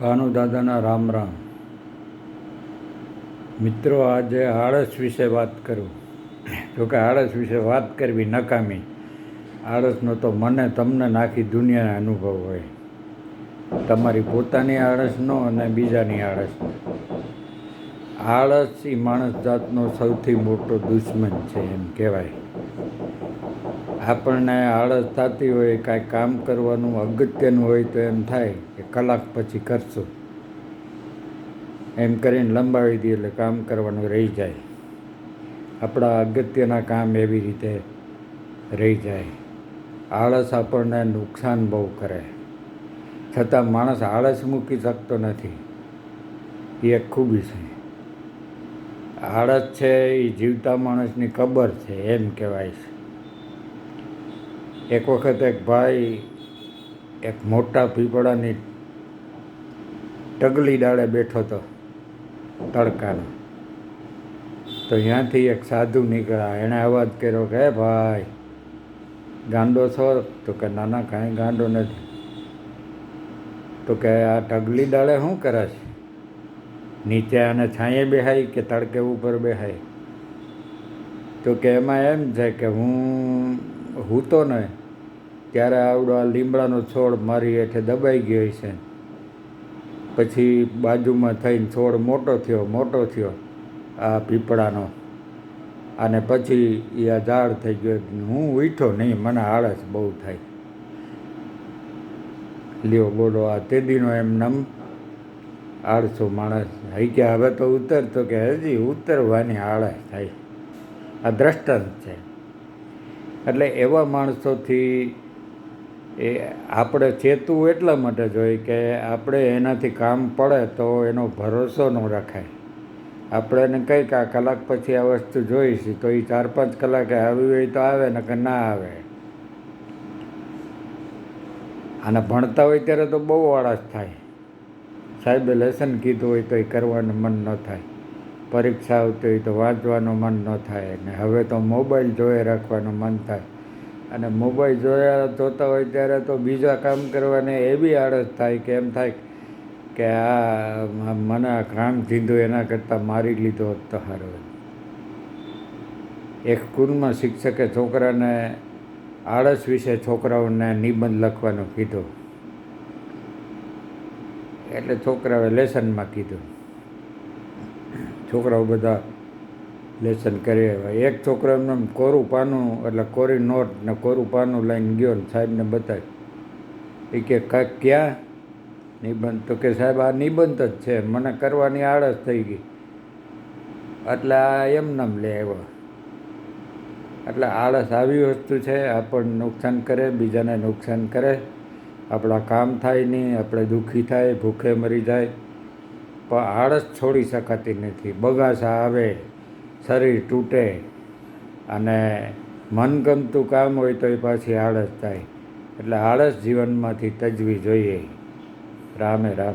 ભાનુ દાદાના રામ રામ. મિત્રો, આજે આળસ વિશે વાત કરું. જોકે આળસ વિશે વાત કરવી નકામી. આળસનો તો મને, તમને નાખી દુનિયાના અનુભવ હોય. તમારી પોતાની આળસનો અને બીજાની આળસનો. આળસ એ માણસ જાતનો સૌથી મોટો દુશ્મન છે એમ કહેવાય. આપણને આળસ થતી હોય, કાંઈ કામ કરવાનું અગત્યનું હોય તો એમ થાય કે કલાક પછી કરશું. એમ કરીને લંબાવી દઈએ એટલે કામ કરવાનું રહી જાય. આપણા અગત્યના કામ એવી રીતે રહી જાય. આળસ આપણને નુકસાન બહુ કરે. છતાં માણસ આળસ મૂકી શકતો નથી. એ એક ખૂબી છે. આળસ છે એ જીવતા માણસની કબર છે, એમ કહેવાય છે. એક વખત એક ભાઈ એક મોટા પીપળાની ટગલી ડાળે બેઠો હતો તડકાનો. તો ત્યાંથી એક સાધુ નીકળ્યા. એણે અવાજ કર્યો કે, "હે ભાઈ, ગાંડો છો? તો કે નાના કાંઈ ગાંડો નથી. તો કે, આ ટગલી ડાળે શું કરે છે? નીચે આને છાંયે બેહાય કે તડકે ઉપર બેહાય તો કે, એમાં એમ છે કે હું હૂતો ને, ત્યારે આવડો આ લીમડાનો છોડ મારી હેઠે દબાઈ ગયો છે પછી બાજુમાં થઈને છોડ મોટો થયો મોટો થયો, આ પીપળાનો. અને પછી એ આ ઝાડ થઈ ગયો હું ઉઠો નહીં, મને આળસ બહુ થાય. લ્યો બોલો, આ તેદીનો એમ નમ. આળસો માણસ. હઈ કે હવે તો ઉતરતો કે હજી ઉતરવાની આળસ થાય. આ દ્રષ્ટાંત છે. એટલે એવા માણસોથી એ આપણે ચેતવું એટલા માટે જોઈએ કે આપણે એનાથી કામ પડે તો એનો ભરોસો ન રખાય. આપણે એને કંઈક આ કલાક પછી આ વસ્તુ જોઈશી, તો એ ચાર પાંચ કલાકે આવી હોય તો આવે ને કે ના આવે. અને ભણતા હોય ત્યારે તો બહુ આળસ થાય. સાહેબે લેસન કીધું હોય તો એ કરવાનું મન ન થાય. પરીક્ષા આવતી હોય તો વાંચવાનું મન ન થાય ને હવે તો મોબાઈલ જોઈ રાખવાનું મન થાય. અને મોબાઈલ જોયા જોતા હોય ત્યારે તો બીજા કામ કરવાની એવી આળસ થાય કે એમ થાય કે આ મને આ કામ દીધું એના કરતાં મારી લીધો હોત તો સારું એક સ્કૂલમાં શિક્ષકે છોકરાને આળસ વિશે છોકરાઓને નિબંધ લખવાનું કીધું. એટલે છોકરાઓએ લેસનમાં કીધું. છોકરાઓ બધા લેસન કરી. આવ્યા એક છોકરો એમને કોરું પાનું, એટલે કોરી નોટ ને કોરું પાનું લઈને ગયો ને સાહેબને બતાવ્યું એ કે કાંઈક ક્યાં? નિબંધ, તો કે, સાહેબ, આ નિબંધ જ છે. મને કરવાની આળસ થઈ ગઈ. એટલે આ એમનેમ લે આવ્યો. એટલે આળસ આવી વસ્તુ છે આપણને નુકસાન કરે, બીજાને નુકસાન કરે. આપણા કામ થાય નહીં, આપણે દુઃખી થાય, ભૂખે મરી જાય. પણ આળસ છોડી શકાતી નથી. બગાસા આવે, શરીર તૂટે અને મનગમતું કામ હોય તો એ પાછી આળસ થાય. એટલે આળસ જીવનમાંથી તજવી જોઈએ. રામે રામ.